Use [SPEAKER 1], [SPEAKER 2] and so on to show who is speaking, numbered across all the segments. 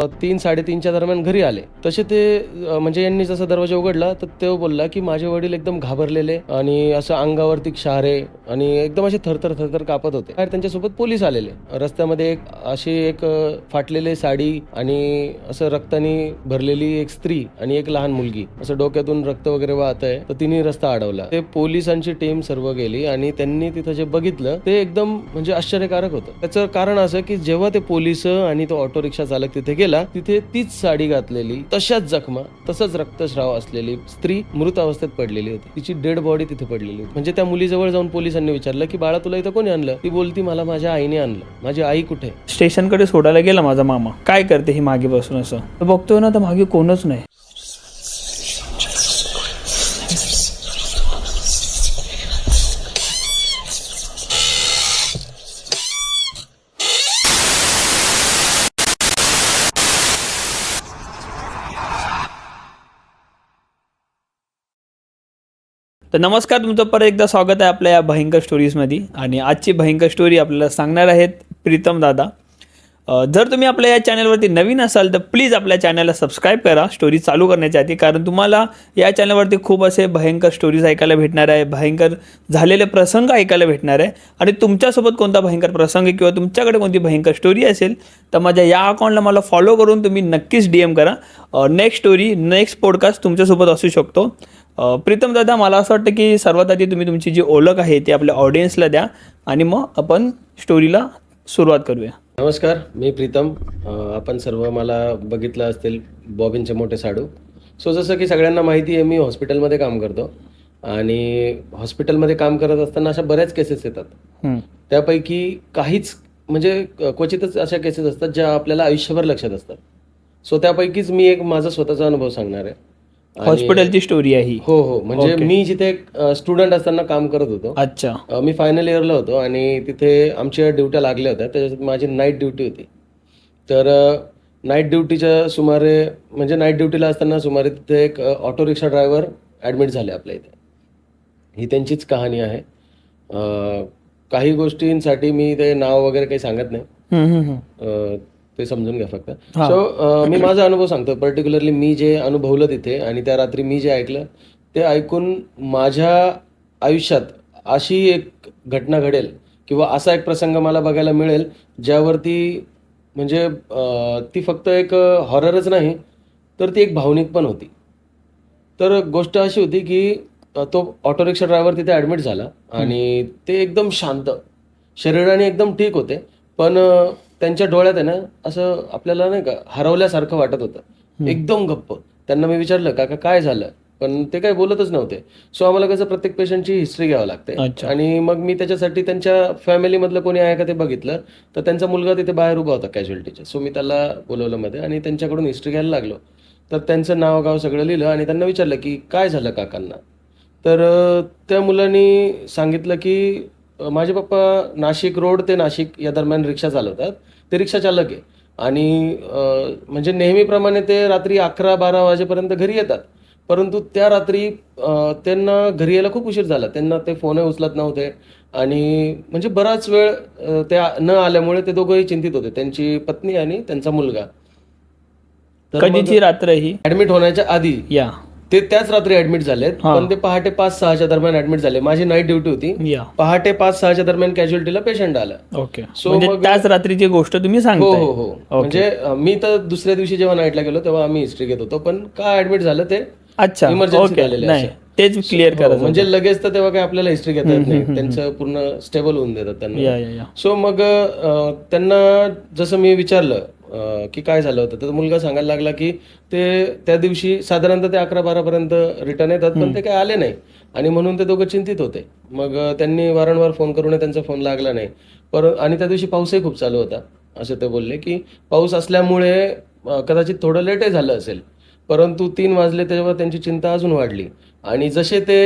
[SPEAKER 1] तीन साडेतीनच्या दरम्यान घरी आले. तसे ते म्हणजे यांनी जसा दरवाजा उघडला तर तो बोलला की माझे वडील एकदम घाबरलेले आणि असं अंगावरती क्षारे आणि एकदम असे थरथर थरथर कापत होते. बाहेर त्यांच्यासोबत पोलीस आलेले. रस्त्यामध्ये एक अशी एक फाटलेले फाटलेली साडी आणि असं रक्तानी भरलेली एक स्त्री आणि एक लहान मुलगी. असं डोक्यातून रक्त वगैरे वाहत आहे तर तिने रस्ता अडवला. ते पोलिसांची टीम सर्व गेली आणि त्यांनी तिथं जे बघितलं ते एकदम म्हणजे आश्चर्यकारक होतं. त्याचं कारण असं की जेव्हा ते पोलीस आणि तो ऑटो रिक्षा चालक तिथे गेले तिथे तीच साडी घातलेली तशाच जखमा तसंच रक्तस्राव असलेली स्त्री मृत अवस्थेत पडलेली होती. तिची डेड बॉडी तिथे पडलेली होती. म्हणजे त्या मुलीजवळ जाऊन पोलिसांनी विचारलं की बाळा तुला इथं कोणी आणलं? ती बोलती मला माझ्या आईने आणलं. माझी आई कुठे?
[SPEAKER 2] स्टेशनकडे सोडायला गेला माझा मामा. काय करते ही मागे बसून असं? बघतोय ना तर मागे कोणच नाही. तर नमस्कार तुमचं परत एकदा स्वागत आहे आपल्या या भयंकर स्टोरीजमध्ये आणि आजची भयंकर स्टोरी आपल्याला सांगणार आहेत प्रीतम दादा. जर तुम्ही आपल्या या चॅनलवरती नवीन असाल तर प्लीज आपल्या चॅनलला सबस्क्राईब करा स्टोरी चालू करण्याच्या आधी. कारण तुम्हाला या चॅनलवरती खूप असे भयंकर स्टोरीज ऐकायला भेटणार आहे भयंकर झालेले प्रसंग ऐकायला भेटणार आहे. आणि तुमच्यासोबत कोणता भयंकर प्रसंग किंवा तुमच्याकडे कोणती भयंकर स्टोरी असेल तर माझ्या या अकाउंटला मला फॉलो करून तुम्ही नक्कीच डी एम करा. नेक्स्ट स्टोरी नेक्स्ट पॉडकास्ट तुमच्यासोबत असू शकतो. प्रीतम दादा मला असं वाटतं की सर्वात आधी तुम्ही तुमची जी ओळख आहे ती आपल्या ऑडियन्सला द्या आणि मग आपण स्टोरीला सुरुवात करूया.
[SPEAKER 1] नमस्कार मी प्रीतम. आपण सर्व मला बघितलं असतील बॉबिनचे मोठे साडू. सो जसं की सगळ्यांना माहिती आहे मी हॉस्पिटलमध्ये काम करतो. आणि हॉस्पिटलमध्ये काम करत असताना अशा बऱ्याच केसेस येतात. त्यापैकी काहीच म्हणजे क्वचितच अशा केसेस असतात ज्या आपल्याला आयुष्यभर लक्षात असतात. सो त्यापैकीच मी एक माझा स्वतःचा अनुभव सांगणार आहे.
[SPEAKER 2] हॉस्पिटलची स्टोरी आहे ही.
[SPEAKER 1] हो हो. म्हणजे मी जिथे स्टुडंट असताना काम करत होतो
[SPEAKER 2] अच्छा.
[SPEAKER 1] अ, मी फायनल इयरला होतो आणि तिथे आमच्या ड्युट्या लागल्या होत्या. त्याच्यात माझी नाईट ड्युटी होती. तर नाईट ड्युटीच्या सुमारे म्हणजे नाईट ड्युटीला असताना सुमारे तिथे एक ऑटो रिक्षा ड्रायव्हर ॲडमिट झाले आपल्या इथे. ही त्यांचीच कहाणी आहे. अ, काही गोष्टींसाठी मी ते नाव वगैरे काही सांगत नाही. अ, ते समजून घ्या फक्त. सो मी माझा अनुभव सांगतो. पर्टिक्युलरली मी जे अनुभवलं तिथे आणि त्या रात्री मी जे ऐकलं ते ऐकून माझ्या आयुष्यात अशी एक घटना घडेल किंवा असा एक प्रसंग मला बघायला मिळेल ज्यावरती म्हणजे ती फक्त एक हॉररच नाही तर ती एक भावनिक पण होती. तर गोष्ट अशी होती की तो ऑटो रिक्षा ड्रायव्हर तिथे ॲडमिट झाला आणि ते एकदम शांत. शरीराने एकदम ठीक होते पण त्यांच्या डोळ्यात आहे ना असं आपल्याला नाही का हरवल्यासारखं वाटत होतं. एकदम गप्प. त्यांना मी विचारलं काका काय झालं? पण ते काही बोलतच नव्हते. सो आम्हाला कसं प्रत्येक पेशंटची हिस्ट्री घ्यावं लागते. आणि मग मी त्याच्यासाठी त्यांच्या फॅमिलीमधलं कोणी आहे का ते बघितलं तर त्यांचा मुलगा तिथे बाहेर उभा होता कॅज्युअल्टीच्या सो मी त्याला बोलवलं मध्ये आणि त्यांच्याकडून हिस्ट्री घ्यायला लागलो. तर त्यांचं नाव गाव सगळं लिहिलं आणि त्यांना विचारलं की काय झालं काकांना? तर त्या मुलांनी सांगितलं की माझे पप्पा नाशिक रोड ते नाशिक या दरम्यान रिक्षा चालवतात. ते रिक्षा चालक आहे. आणि म्हणजे नेहमीप्रमाणे ते रात्री अकरा बारा वाजेपर्यंत घरी येतात. परंतु त्या रात्री त्यांना घरी यायला खूप उशीर झाला. त्यांना ते फोनही उचलत नव्हते. आणि म्हणजे बराच वेळ ते न आल्यामुळे ते दोघंही चिंतित होते. त्यांची पत्नी आणि त्यांचा मुलगा. तर
[SPEAKER 2] कधीची रात्र ही?
[SPEAKER 1] ऍडमिट होण्याच्या आधी.
[SPEAKER 2] या.
[SPEAKER 1] ते त्याच रात्री ऍडमिट झालेत पण ते पहाटे पाच सहाच्या दरम्यान ऍडमिट झाले. माझी नाईट ड्युटी होती.
[SPEAKER 2] या.
[SPEAKER 1] पहाटे पाच सहाच्या दरम्यान कॅज्युअल्टीला पेशंट आला.
[SPEAKER 2] ओके
[SPEAKER 1] So
[SPEAKER 2] म्हणजे
[SPEAKER 1] मग-
[SPEAKER 2] त्याच रात्रीची गोष्ट तुम्ही
[SPEAKER 1] हो
[SPEAKER 2] सांगताय
[SPEAKER 1] हो. हो म्हणजे अ, मी तर दुसऱ्या दिवशी जेव्हा नाईटला गेलो तेव्हा आम्ही हिस्ट्री घेत होतो पण का ऍडमिट झालं ते?
[SPEAKER 2] अच्छा.
[SPEAKER 1] Emergency
[SPEAKER 2] ओके
[SPEAKER 1] झालेले
[SPEAKER 2] नाही.
[SPEAKER 1] असे.
[SPEAKER 2] तेच क्लिअर
[SPEAKER 1] हो,
[SPEAKER 2] करायचं
[SPEAKER 1] म्हणजे लगेच तर तेव्हा काही आपल्याला हिस्ट्री घेता येत नाही. त्यांचं पूर्ण स्टेबल होऊन देतात त्यांना.
[SPEAKER 2] या या या.
[SPEAKER 1] सो मग अ, त्यांना जसं मी विचारलं की काय झालं होतं? तर मुलगा सांगायला लागला की ते त्या दिवशी साधारणतः ते अकरा बारापर्यंत रिटर्न येतात पण ते काय आले नाही. आणि म्हणून ते दोघं चिंतित होते. मग त्यांनी वारंवार फोन करून त्यांचा फोन लागला नाही. पर आणि त्या दिवशी पाऊसही खूप चालू होता असं ते बोलले की पाऊस असल्यामुळे कदाचित थोडं लेटही झालं असेल. परंतु तीन वाजले तेव्हा त्यांची चिंता अजून वाढली. आणि जसे ते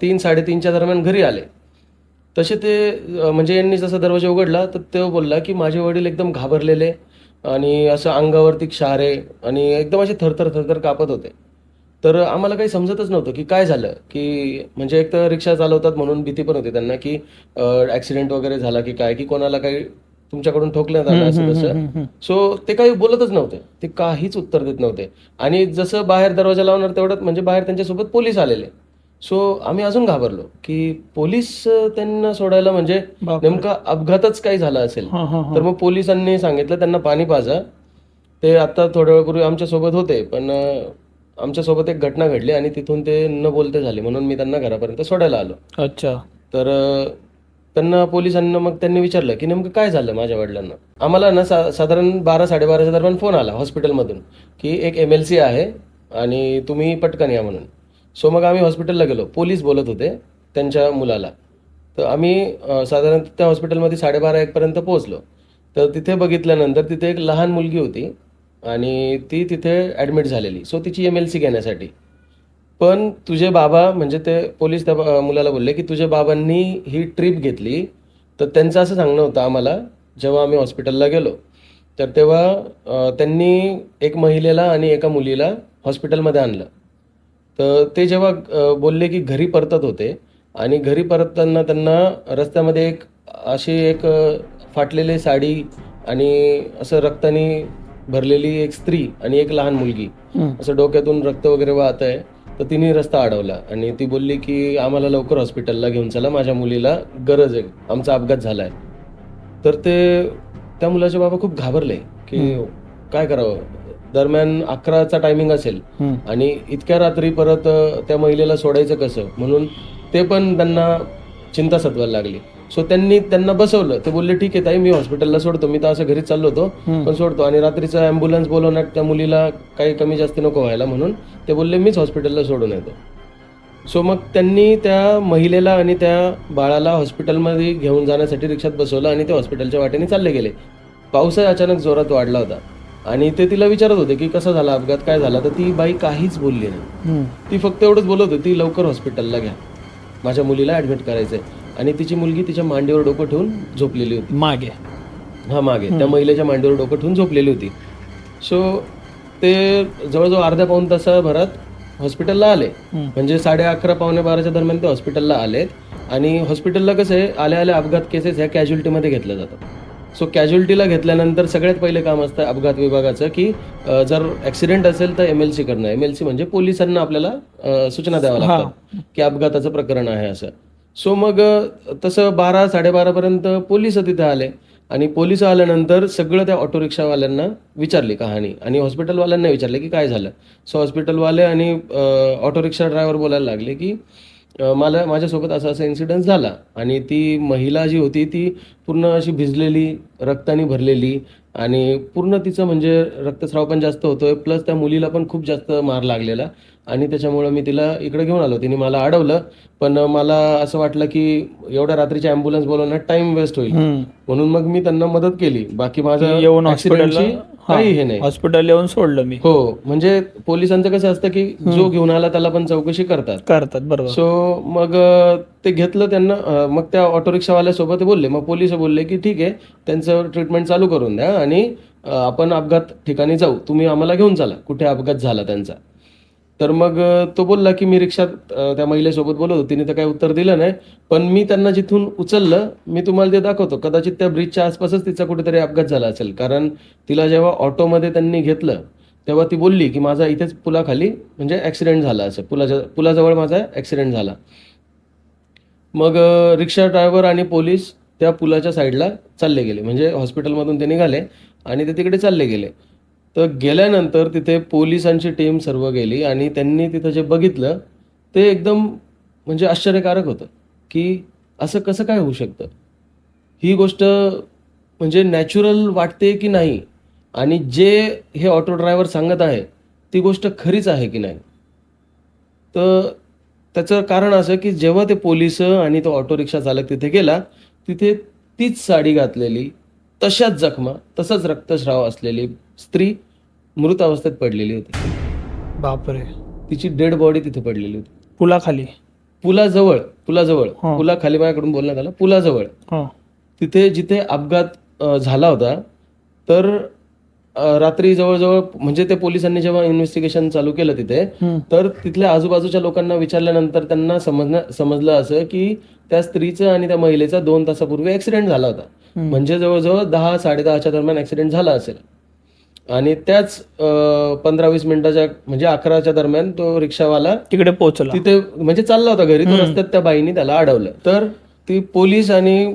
[SPEAKER 1] तीन साडेतीनच्या दरम्यान घरी आले तसे ते म्हणजे यांनी जसा दरवाजा उघडला तर तो बोलला की माझे वडील एकदम घाबरलेले आणि असं अंगावरती क्षारे आणि एकदम असे थरथर थरथर कापत होते. तर आम्हाला काही समजतच नव्हतं की काय झालं की म्हणजे एक तर रिक्षा चालवतात म्हणून भीती पण होती त्यांना की ॲक्सिडेंट वगैरे झाला की काय की कोणाला काही तुमच्याकडून ठोकण्यात आलं असं तसं. सो ते काही बोलतच नव्हते. ते काहीच उत्तर देत नव्हते. आणि जसं बाहेर दरवाजा लावणार तेवढ्यात म्हणजे बाहेर त्यांच्यासोबत पोलीस आलेले. सो आम्ही अजून घाबरलो की पोलीस त्यांना सोडायला म्हणजे. नेमका अपघातच काही झाला असेल
[SPEAKER 2] हा हा
[SPEAKER 1] तर मग पोलिसांनी सांगितलं त्यांना पाणी पाजा. ते आता थोड्या वेळापूर्वी आमच्यासोबत होते पण आमच्यासोबत एक घटना घडली आणि तिथून ते न बोलते झाले म्हणून मी त्यांना घरापर्यंत सोडायला आलो.
[SPEAKER 2] अच्छा.
[SPEAKER 1] तर त्यांना पोलिसांना मग त्यांनी विचारलं की नेमकं काय झालं माझ्या वडिलांना? आम्हाला ना सा साधारण बारा साडेबाराच्या दरम्यान फोन आला हॉस्पिटलमधून की एक एम एल सी आहे आणि तुम्ही पटकन या म्हणून. सो मग आम्ही हॉस्पिटलला गेलो. पोलीस बोलत होते त्यांच्या मुलाला. तर आम्ही साधारण त्या हॉस्पिटलमध्ये साडेबारा एकपर्यंत पोहोचलो. तर तिथे बघितल्यानंतर तिथे एक लहान मुलगी होती आणि ती तिथे ॲडमिट झालेली. सो तिची एम एल सी घेण्यासाठी. पण तुझे बाबा म्हणजे ते पोलीस त्या मुलाला बोलले की तुझ्या बाबांनी ही ट्रिप घेतली. तर त्यांचं असं सांगणं होतं आम्हाला जेव्हा आम्ही हॉस्पिटलला गेलो. तर तेव्हा त्यांनी एक महिलेला आणि एका मुलीला हॉस्पिटलमध्ये आणलं. तर ते जेव्हा बोलले की घरी परतत होते आणि घरी परतताना त्यांना रस्त्यामध्ये एक अशी एक फाटलेली साडी आणि असं रक्तानी भरलेली एक स्त्री आणि एक लहान मुलगी. असं डोक्यातून रक्त वगैरे वाहत आहे. तर तिने रस्ता अडवला आणि ती बोलली की आम्हाला लवकर हॉस्पिटलला घेऊन चला माझ्या मुलीला गरज आहे आमचा अपघात झालाय. तर ते त्या मुलाचे बाबा खूप घाबरले की काय करावं? दरम्यान अकराचा टायमिंग असेल. आणि इतक्या रात्री परत त्या महिलेला सोडायचं कसं? म्हणून ते पण त्यांना चिंता सतवायला लागली. सो त्यांनी त्यांना बसवलं. ते बोलले ठीक आहे ताई मी हॉस्पिटलला सोडतो. मी तर असं घरीच चाललो होतो पण सोडतो. आणि रात्रीचं ॲम्ब्युलन्स बोलवण्यात त्या मुलीला काही कमी जास्ती नको व्हायला म्हणून ते बोलले मीच हॉस्पिटलला सोडून येतो. सो मग त्यांनी त्या महिलेला आणि त्या बाळाला हॉस्पिटलमध्ये घेऊन जाण्यासाठी रिक्षात बसवलं आणि ते हॉस्पिटलच्या वाटेने चालले गेले. पावसाही अचानक जोरात वाढला होता. आणि ते तिला विचारत होते की कसा झाला अपघात काय झाला? तर ती बाई काहीच बोलली नाही. ती फक्त एवढंच बोलत होती लवकर हॉस्पिटलला घ्या. माझ्या मुलीला ॲडमिट करायचंय. आणि तिची मुलगी तिच्या मांडीवर डोकं ठेवून झोपलेली होती.
[SPEAKER 2] मागे.
[SPEAKER 1] हा मागे. त्या महिलेच्या मांडीवर डोकं ठेवून झोपलेली होती. सो ते जवळजवळ अर्ध्या पाऊन तासाभरात हॉस्पिटलला आले. म्हणजे साडे अकरा पावणे बाराच्या दरम्यान ते हॉस्पिटलला आलेत. आणि हॉस्पिटलला कसं आहे आल्या आल्या अपघात केसेस ह्या कॅज्युलिटीमध्ये घेतल्या जातात. सो कॅज्युलिटीला घेतल्यानंतर सगळ्यात पहिले काम असतं अपघात विभागाचं की जर ॲक्सिडेंट असेल तर एम एल सी करणं. एम एल सी म्हणजे पोलिसांना आपल्याला सूचना द्याव्या लागतात की अपघाताचं प्रकरण आहे असं. सो मग तसं बारा साडेबारापर्यंत पोलीस तिथे आले आणि पोलीस आल्यानंतर सगळं त्या ऑटो रिक्षावाल्यांना विचारली कहाणी आणि हॉस्पिटलवाल्यांना विचारले की काय झालं? सो हॉस्पिटलवाले आणि ऑटो रिक्षा ड्रायव्हर बोलायला लागले की मला माझ्यासोबत असा असा इन्सिडेंट झाला आणि ती महिला जी होती ती पूर्ण अशी भिजलेली रक्तानी भरलेली आणि पूर्ण तिचं म्हणजे रक्तस्राव पण जास्त होतोय प्लस त्या मुलीला पण खूप जास्त मार लागलेला आणि त्याच्यामुळं मी तिला इकडे घेऊन आलो. तिने मला अडवलं पण मला असं वाटलं की एवढ्या रात्रीची ॲम्ब्युलन्स बोलवण्यात टाइम वेस्ट होईल. म्हणून मग मी त्यांना मदत केली. बाकी माझं
[SPEAKER 2] येऊन
[SPEAKER 1] accident
[SPEAKER 2] हॉस्पिटलला
[SPEAKER 1] ची काही हे नाही.
[SPEAKER 2] हॉस्पिटल येऊन सोडलं मी.
[SPEAKER 1] हो म्हणजे पोलिसांचं कसं असतं की जो घेऊन आला त्याला पण चौकशी करतात.
[SPEAKER 2] करतात बरोबर.
[SPEAKER 1] सो मग ते घेतलं त्यांना मग त्या ऑटो रिक्षावाल्यासोबत बोलले. मग पोलीस बोलले की ठीक आहे त्यांचं ट्रीटमेंट चालू करून द्या आणि आपण अपघात ठिकाणी जाऊ. तुम्ही आम्हाला घेऊन चला. कुठे अपघात झाला त्यांचा. तर मग तो बोलला की मी रिक्षात त्या महिलेसोबत बोलत होतो. तिने तर काही उत्तर दिलं नाही. पण मी त्यांना जिथून उचललं मी तुम्हाला ते दाखवतो. कदाचित त्या ब्रिजच्या आसपासच तिचा कुठेतरी अपघात झाला असेल. कारण तिला जेव्हा ऑटोमध्ये त्यांनी घेतलं तेव्हा ती बोलली की माझा इथेच पुलाखाली म्हणजे ॲक्सिडेंट झाला असं. पुलाच्या पुलाजवळ माझा ॲक्सिडेंट झाला. मग रिक्षा ड्रायव्हर आणि पोलीस त्या पुलाच्या साईडला चालले गेले. म्हणजे हॉस्पिटलमधून ते निघाले आणि ते तिकडे चालले गेले. तर गेल्यानंतर तिथे पोलिसांची टीम सर्व गेली आणि त्यांनी तिथं जे बघितलं ते एकदम म्हणजे आश्चर्यकारक होतं की असं कसं काय होऊ शकतं? ही गोष्ट म्हणजे नॅचरल वाटते की नाही? आणि जे हे ऑटो ड्रायव्हर सांगत आहे ती गोष्ट खरीच आहे की नाही? तर त्याचं कारण असं की जेव्हा ते पोलीस आणि तो ऑटो रिक्षा चालक तिथे गेला तिथे तीच साडी घातलेली तशाच जखमा तसाच रक्तस्राव असलेली स्त्री मृत अवस्थेत पडलेली होती.
[SPEAKER 2] बापरे.
[SPEAKER 1] तिची डेड बॉडी तिथे पडलेली होती.
[SPEAKER 2] पुलाखाली.
[SPEAKER 1] पुलाजवळ पुलाजवळ.
[SPEAKER 2] हा.
[SPEAKER 1] पुला खाली माझ्याकडून बोलण्यात आलं पुलाजवळ.
[SPEAKER 2] हा.
[SPEAKER 1] तिथे जिथे अपघात अ, झाला होता तर रात्री जवळजवळ म्हणजे ते पोलिसांनी जेव्हा इन्व्हेस्टिगेशन चालू केलं तिथे. तर तिथल्या आजूबाजूच्या लोकांना विचारल्यानंतर त्यांना समजणं समजलं असं की त्या स्त्रीचं आणि त्या महिलेचा दोन तासापूर्वी ऍक्सिडेंट झाला होता. म्हणजे जवळजवळ दहा साडेदहाच्या दरम्यान ऍक्सिडेंट झाला असेल. आणि त्याच पंधरा वीस मिनिटाच्या म्हणजे अकराच्या दरम्यान तो रिक्षावाला
[SPEAKER 2] तिकडे पोहोचला.
[SPEAKER 1] तिथे म्हणजे चालला होता घरी तो रस्त्यात त्या बाईनी त्याला अडवलं. तर ती पोलीस आणि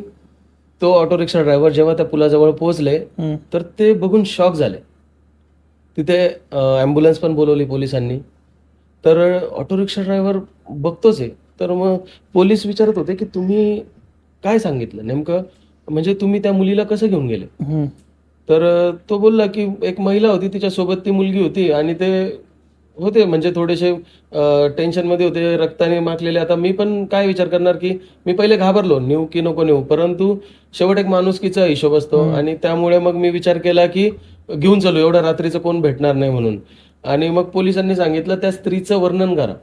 [SPEAKER 1] तो ऑटो रिक्षा ड्रायव्हर जेव्हा त्या पुलाजवळ पोहोचले
[SPEAKER 2] हम्म.
[SPEAKER 1] तर ते बघून शॉक झाले. तिथे ॲम्ब्युलन्स पण बोलवली पोलिसांनी. तर ऑटो रिक्षा ड्रायव्हर बघतोच आहे. तर मग पोलीस विचारत होते की तुम्ही काय सांगितलं? नेमकं म्हणजे तुम्ही त्या मुलीला कसं घेऊन गेले?
[SPEAKER 2] हम्म.
[SPEAKER 1] तर अ, तो बोलला की एक महिला होती तिच्यासोबत ती मुलगी होती आणि ते होते म्हणजे थोडेसे टेन्शनमध्ये होते रक्ताने माखलेले. आता मी पण काय विचार करणार की मी पहिले घाबरलो नेऊ की नको नेऊ. परंतु शेवट एक माणुसकीचा हिशोब असतो आणि त्यामुळे मग मी विचार केला की घेऊन चालू एवढ्या रात्रीचं कोण भेटणार नाही म्हणून. आणि मग पोलिसांनी सांगितलं त्या स्त्रीचं वर्णन करा.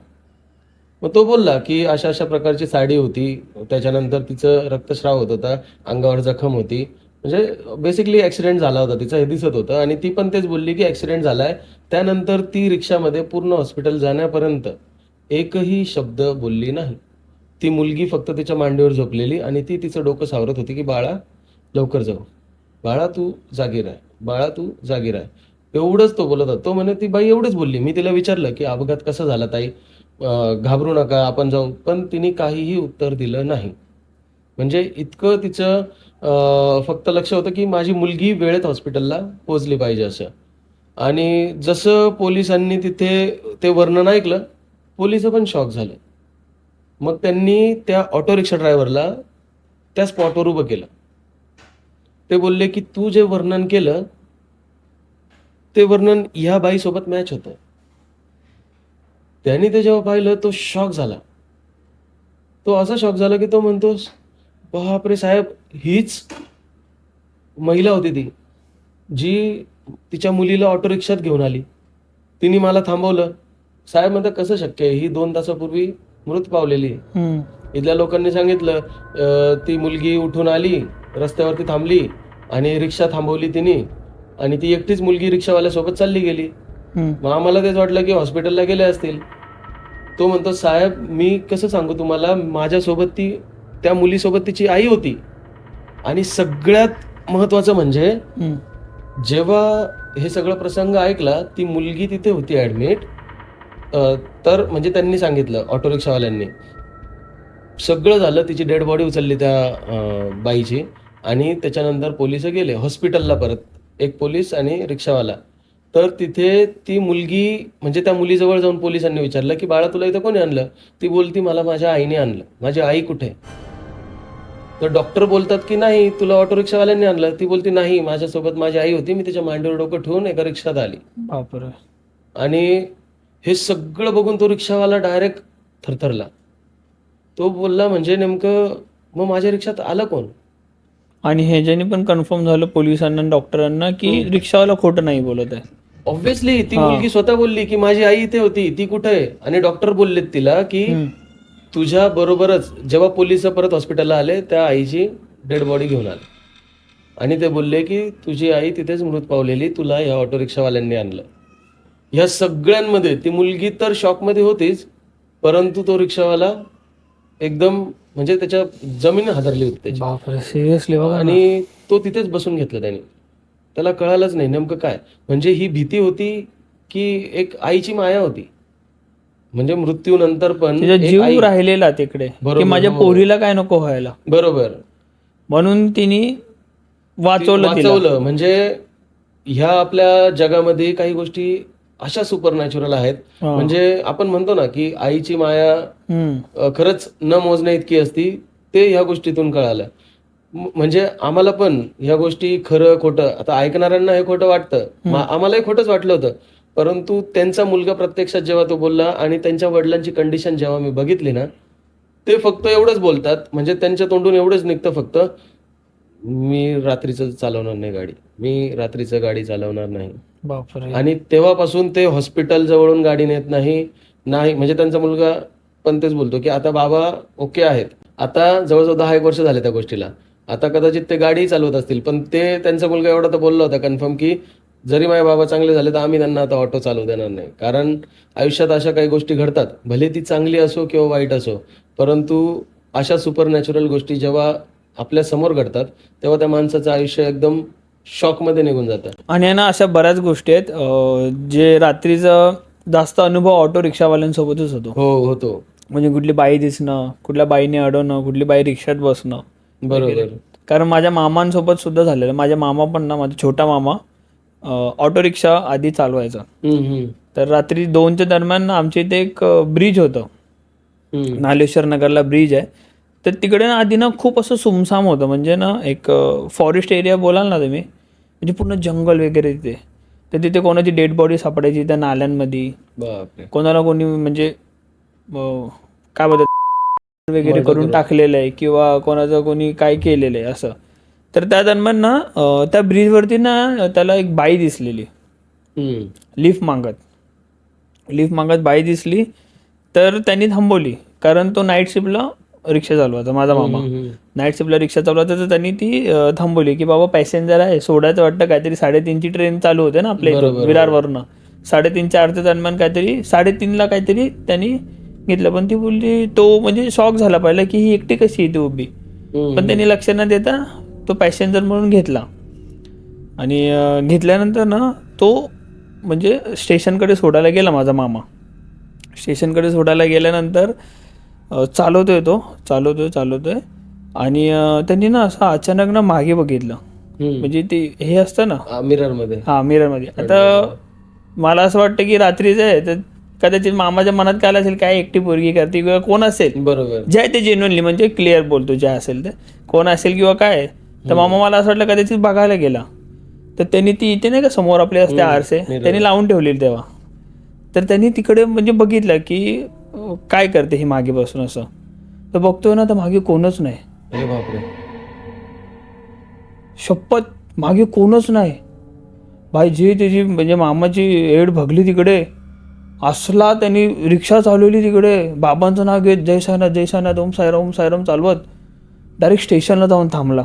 [SPEAKER 1] मग तो बोलला की अशा अशा प्रकारची साडी होती. त्याच्यानंतर तिचं रक्तस्राव होत होता अंगावर जखम होती. म्हणजे बेसिकली ऍक्सिडेंट झाला होता तिचं हे दिसत होतं आणि ती पण तेच बोलली की ऍक्सिडेंट झालाय. त्यानंतर ती रिक्षामध्ये पूर्ण हॉस्पिटल जाण्यापर्यंत एकही शब्द बोलली नाही. ती मुलगी फक्त तिच्या मांडीवर झोपलेली आणि ती तिचं डोकं सावरत होती की बाळा लवकर जाऊ. बाळा तू जागीर आहे. बाळा तू जागीर आहे. एवढंच तो बोलत होता. तो म्हणे ती बाई एवढंच बोलली. मी तिला विचारलं की अपघात कसा झाला ताई? घाबरू नका आपण जाऊ. पण तिने काहीही उत्तर दिलं नाही. म्हणजे इतकं तिचं फक्त लक्ष होतं की माझी मुलगी वेळेत हॉस्पिटलला पोहोचली पाहिजे असं. आणि जसं पोलिसांनी तिथे ते वर्णन ऐकलं पोलीस पण शॉक झाले. मग त्यांनी त्या ऑटो रिक्षा ड्रायव्हरला त्या स्पॉटवर उभं केलं. ते बोलले की तू जे वर्णन केलं ते वर्णन ह्या बाईसोबत मॅच होतं. त्यांनी ते जेव्हा पाहिलं तो शॉक झाला. तो असा शॉक झाला की तो म्हणतोस बापरे साहेब हीच महिला होती ती जी तिच्या मुलीला ऑटो रिक्षात घेऊन आली. तिने मला थांबवलं. साहेब म्हणतात कसं शक्य आहे? ही दोन तासापूर्वी मृत पावलेली आहे. इथल्या लोकांनी सांगितलं ती मुलगी उठून आली रस्त्यावरती थांबली आणि रिक्षा थांबवली तिने आणि ती एकटीच मुलगी रिक्षावाल्यासोबत चालली गेली. मग आम्हाला तेच वाटलं की हॉस्पिटलला गेले असतील. तो म्हणतो साहेब मी कसं सांगू तुम्हाला? माझ्यासोबत ती त्या मुलीसोबत तिची आई होती. आणि सगळ्यात महत्वाचं म्हणजे. जेव्हा हे सगळं प्रसंग ऐकला ती मुलगी तिथे होती ॲडमिट तर म्हणजे त्यांनी सांगितलं ऑटो रिक्षावाल्यांनी सगळं झालं तिची डेड बॉडी उचलली त्या बाईची. आणि त्याच्यानंतर पोलीस गेले हॉस्पिटलला परत. एक पोलीस आणि रिक्षावाला. तर तिथे ती मुलगी म्हणजे त्या मुलीजवळ जाऊन पोलिसांनी विचारलं की बाळा तुला इथं कोणी आणलं? ती बोलती मला माझ्या आईने आणलं. माझी आई कुठे? तर डॉक्टर बोलतात की नाही तुला ऑटो रिक्षावाल्यांनी आणलं. ती बोलती नाही माझ्यासोबत माझी आई होती मी तिच्या मांडीवर डोकं ठेवून एका रिक्षात आली.
[SPEAKER 2] बापरे.
[SPEAKER 1] आणि हे सगळं बघून तो रिक्षावाला डायरेक्ट थरथरला. तो बोलला म्हणजे नेमकं मग माझ्या रिक्षात आलं कोण?
[SPEAKER 2] आणि ह्याच्याने पण कन्फर्म झालं पोलिसांना आणि डॉक्टरांना की रिक्षावाला खोटं नाही बोलत आहे.
[SPEAKER 1] ऑब्व्हियसली ती मुलगी स्वतः बोलली की माझी आई इथे होती ती कुठे आहे? आणि डॉक्टर बोललेत तिला की
[SPEAKER 2] हम्म.
[SPEAKER 1] तुझ्या बरोबरच जेव्हा पोलीस परत हॉस्पिटलला आले त्या आईची डेड बॉडी घेऊन आले. आणि ते बोलले की तुझी आई तिथेच मृत पावलेली तुला या ऑटो रिक्षावाल्यांनी आणलं. ह्या सगळ्यांमध्ये ती मुलगी तर शॉकमध्ये होतीच परंतु तो रिक्षावाला एकदम म्हणजे त्याच्या जमीन हादरली होती त्याची.
[SPEAKER 2] सिरियसली.
[SPEAKER 1] आणि तो तिथेच बसून घेतला त्याने. त्याला कळालंच नाही नेमकं काय. म्हणजे ही भीती होती की एक आईची माया होती. म्हणजे मृत्यूनंतर पण
[SPEAKER 2] तिचा
[SPEAKER 1] एक
[SPEAKER 2] जीव
[SPEAKER 1] आई-
[SPEAKER 2] राहिलेला तिकडे की
[SPEAKER 1] बरोबर,
[SPEAKER 2] माझ्या
[SPEAKER 1] हो.
[SPEAKER 2] पोरीला काय नको व्हायला.
[SPEAKER 1] बरोबर.
[SPEAKER 2] म्हणून तिने वाचवलं तिला.
[SPEAKER 1] वाचवलं. म्हणजे ह्या आपल्या जगामध्ये काही गोष्टी अशा सुपर नॅचरल आहेत.
[SPEAKER 2] हा.
[SPEAKER 1] म्हणजे आपण म्हणतो ना की आईची माया
[SPEAKER 2] हम्म.
[SPEAKER 1] अ, खरंच न मोजण्या इतकी असती ते ह्या गोष्टीतून कळालं. म- म्हणजे आम्हाला पण ह्या गोष्टी खरं खोटं आता ऐकणाऱ्यांना हे खोटं वाटतं. मा- आम्हालाही खोटंच वाटलं होतं. परंतु त्यांचा मुलगा प्रत्यक्षात जेव्हा तो बोलला आणि त्यांच्या वडिलांची कंडिशन जेव्हा मी बघितली ना ते फक्त एवढंच बोलतात. म्हणजे त्यांच्या तोंडून एवढंच निघतं फक्त मी रात्रीचं चालवणार नाही गाडी. मी रात्रीचं गाडी चालवणार नाही. आणि तेव्हापासून ते हॉस्पिटल जवळून गाडी नेत नाही नाही. म्हणजे त्यांचा मुलगा पण तेच बोलतो की आता बाबा ओके आहेत. आता जवळजवळ दहा एक वर्ष झाले त्या गोष्टीला. आता कदाचित ते गाडी चालवत असतील. पण ते त्यांचा मुलगा एवढा तर बोलला होता कन्फर्म की जरी माझे बाबा चांगले झाले तर आम्ही त्यांना आता ऑटो चालवू देणार नाही. कारण आयुष्यात अशा काही गोष्टी घडतात. भले ती चांगली असो किंवा वाईट असो परंतु अशा सुपर नॅचरल गोष्टी जेव्हा आपल्यासमोर घडतात तेव्हा त्या माणसाचं आयुष्य एकदम शॉकमध्ये निघून जातं.
[SPEAKER 2] आणि ना अशा बऱ्याच गोष्टी आहेत जे रात्रीचा जास्त अनुभव ऑटो रिक्षावाल्यांसोबतच होतो.
[SPEAKER 1] हो होतो.
[SPEAKER 2] म्हणजे कुठली बाई दिसणं कुठल्या बाईने अडवणं कुठली बाई रिक्षात बसणं.
[SPEAKER 1] बरोबर.
[SPEAKER 2] कारण माझ्या मामांसोबत सुद्धा झालेलं. माझ्या मामा पण ना माझा छोटा मामा ऑटो रिक्षा आधी चालवायचा. तर रात्री दोनच्या दरम्यान आमच्या इथे एक ब्रिज होतं. नालेश्वर नगरला ब्रिज आहे. तर तिकडे ना आधी ना खूप असं सुमसाम होतं. म्हणजे ना एक फॉरेस्ट एरिया बोलाल ना तुम्ही म्हणजे पूर्ण जंगल वगैरे तिथे. तर तिथे कोणाची डेड बॉडी सापडायची त्या नाल्यांमध्ये. कोणाला कोणी म्हणजे काय बोलतात वगैरे करून टाकलेलं आहे किंवा कोणाचं कोणी काय केलेलं आहे असं. तर त्या दरम्यान ना अं, त्या ब्रिजवरती ना त्याला एक बाई दिसलेली.
[SPEAKER 1] हम्म,
[SPEAKER 2] लिफ्ट मागत. लिफ्ट मागत बाई दिसली तर त्यांनी थांबवली. कारण तो नाईट शिफ्टला रिक्षा चालवायचा माझा मामा.
[SPEAKER 1] हम्म,
[SPEAKER 2] नाईट शिफ्टला रिक्षा चालवायचा तर त्यांनी ती अं, थांबवली की बाबा पॅसेंजर आहे सोडायचं वाटतं काहीतरी साडेतीनची ट्रेन चालू होते ना आपल्या इथून, विरारवरनं साडेतीन चारच्या दरम्यान काहीतरी साडेतीनला काहीतरी त्यांनी घेतलं. पण ती बोलली तो म्हणजे शॉक झाला पहिला की ही एकटी कशी येते उभी?
[SPEAKER 1] हम्म.
[SPEAKER 2] पण त्यांनी लक्ष न देता तो पॅसेंजर म्हणून घेतला. आणि घेतल्यानंतर ना तो म्हणजे स्टेशनकडे सोडायला गेला माझा मामा. स्टेशनकडे सोडायला गेल्यानंतर अं, चालवतोय तो चालवतोय चालवतोय. आणि त्यांनी ना असं अचानक ना मागे बघितलं. म्हणजे ते हे असतं ना?
[SPEAKER 1] मिररमध्ये.
[SPEAKER 2] हा मिररमध्ये. आता मला असं वाटतं की रात्रीचं आहे तर कदाचित मामाच्या मनात काय असेल काय एकटी पोरगी करते किंवा कोण असेल
[SPEAKER 1] बरोबर.
[SPEAKER 2] जे आहे ते जेन्युअनली म्हणजे क्लिअर बोलतो जे असेल ते. कोण असेल किंवा काय तर मामा मला असं वाटलं कदाचित बघायला गेला. तर त्यांनी ती इथे नाही का समोर आपले असते आरसे त्यांनी लावून ठेवलेली तेव्हा. तर त्यांनी तिकडे म्हणजे बघितलं की काय करते ही मागे बसून असं. तर बघतोय ना तर मागे कोणच नाही.
[SPEAKER 1] अरे बापरे.
[SPEAKER 2] शपथ मागे कोणच नाही. भाई जी त्याची म्हणजे मामाची एड भगली तिकडे असला त्यांनी रिक्षा चालवली तिकडे. बाबांचं नाव घेत जय साईनाथ जय साईनाथ ओम साईराम ओम साईराम चालवत. डायरेक्ट स्टेशनला जाऊन थांबला.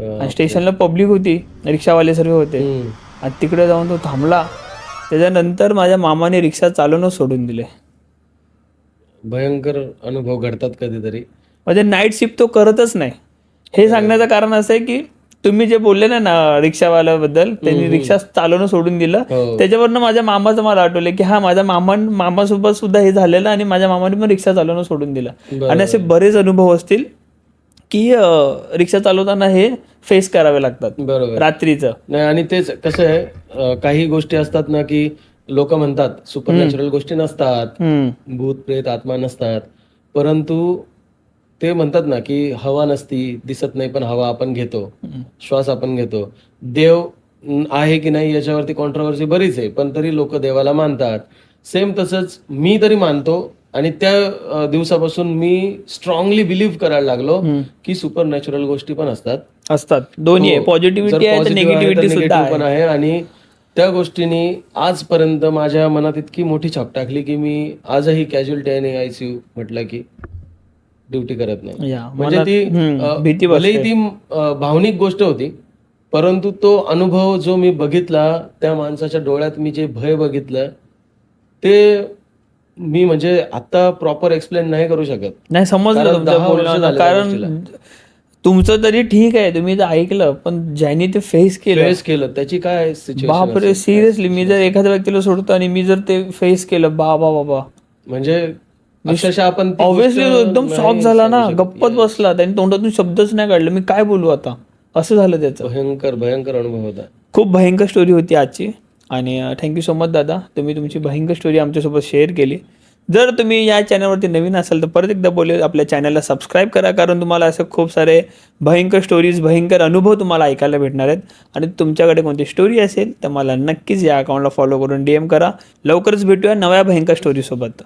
[SPEAKER 2] आणि स्टेशनला पब्लिक होती रिक्षावाले सर्व होते. आणि तिकडे जाऊन तो थांबला. त्याच्यानंतर माझ्या मामाने रिक्षा चालवणं सोडून दिले.
[SPEAKER 1] भयंकर अनुभव घडतात कधीतरी.
[SPEAKER 2] म्हणजे नाईट शिफ्ट तो करतच नाही. हे सांगण्याचं कारण असं आहे की तुम्ही जे बोलले ना ना रिक्षावाल्याबद्दल त्यांनी रिक्षा चालवणं सोडून दिलं.
[SPEAKER 1] हो.
[SPEAKER 2] त्याच्यावरनं माझ्या मामाचं मला आठवलं की हा माझ्या मामा मामासोबत सुद्धा हे झालेलं आणि माझ्या मामाने पण रिक्षा चालवणं सोडून दिलं. आणि असे बरेच अनुभव असतील. की रिक्षा चालवताना हे फेस करावे लागतात.
[SPEAKER 1] बरोबर.
[SPEAKER 2] रात्रीचं.
[SPEAKER 1] नाही आणि तेच कसं आहे काही गोष्टी असतात ना की लोक म्हणतात सुपर नॅचरल गोष्टी नसतात भूत प्रेत आत्मा नसतात. परंतु ते म्हणतात ना की हवा नसती दिसत नाही पण हवा आपण घेतो श्वास आपण घेतो. देव आहे की नाही याच्यावरती कॉन्ट्रोवर्सी बरीच आहे पण तरी लोक देवाला मानतात. सेम तसंच मी तरी मानतो आणि त्या दिवसापासून मी स्ट्रॉंगली बिलीव्ह करायला लागलो की सुपर नॅचरल गोष्टी पण असतात.
[SPEAKER 2] असतात. दोन्ही
[SPEAKER 1] हो.
[SPEAKER 2] पॉझिटिव्हिटी आहे निगेटिव्हिटी
[SPEAKER 1] तर
[SPEAKER 2] सुद्धा
[SPEAKER 1] पण आहे. आणि त्या गोष्टीने आजपर्यंत माझ्या मनात इतकी मोठी छाप टाकली की मी आजही कॅज्युअलिटी आणि आयसीयू म्हटलं की ड्युटी करत नाही. म्हणजे ती
[SPEAKER 2] भीती
[SPEAKER 1] भलेही ती भावनिक गोष्ट होती परंतु तो अनुभव जो मी बघितला त्या माणसाच्या डोळ्यात मी जे भय बघितलं ते मी म्हणजे आता प्रॉपर एक्सप्लेन नाही करू शकत.
[SPEAKER 2] नाही समजलं
[SPEAKER 1] कारण
[SPEAKER 2] तुमचं
[SPEAKER 1] दहा वर्ष
[SPEAKER 2] बोलणं
[SPEAKER 1] झाले त्या
[SPEAKER 2] कारण तुमचं तरी ठीक आहे तुम्ही तर ऐकलं पण ज्यांनी ते फेस केलं
[SPEAKER 1] फेस केलं त्याची काय सिच्युएशन
[SPEAKER 2] बापरे सिरियसली मी जर एखाद्या व्यक्तीला सोडतो आणि मी जर ते फेस केलं बा बा बाबा
[SPEAKER 1] म्हणजे अक्षरशः आपण ती गोष्ट
[SPEAKER 2] एकदम
[SPEAKER 1] नाही
[SPEAKER 2] शॉक झाला ना
[SPEAKER 1] सांगू शकत.
[SPEAKER 2] गप्पत बसला त्यांनी तोंडातून शब्दच नाही काढले मी काय बोलू आता? असं झालं त्याचं.
[SPEAKER 1] भयंकर भयंकर अनुभव होता.
[SPEAKER 2] खूप भयंकर स्टोरी होती आजची. आणि थँक्यू सो मच दादा. तुम्ही तुमची भयंकर स्टोरी आमच्यासोबत शेअर केली. जर तुम्ही या चॅनलवरती नवीन असाल तर परत एकदा बोले आपल्या चॅनलला सबस्क्राईब करा कारण तुम्हाला असं खूप सारे भयंकर स्टोरीज भयंकर अनुभव तुम्हाला ऐकायला भेटणार आहेत. आणि तुमच्याकडे कोणती स्टोरी असेल तर मला नक्कीच या अकाउंटला फॉलो करून डी एम करा. लवकरच भेटूया नव्या भयंकर स्टोरीसोबत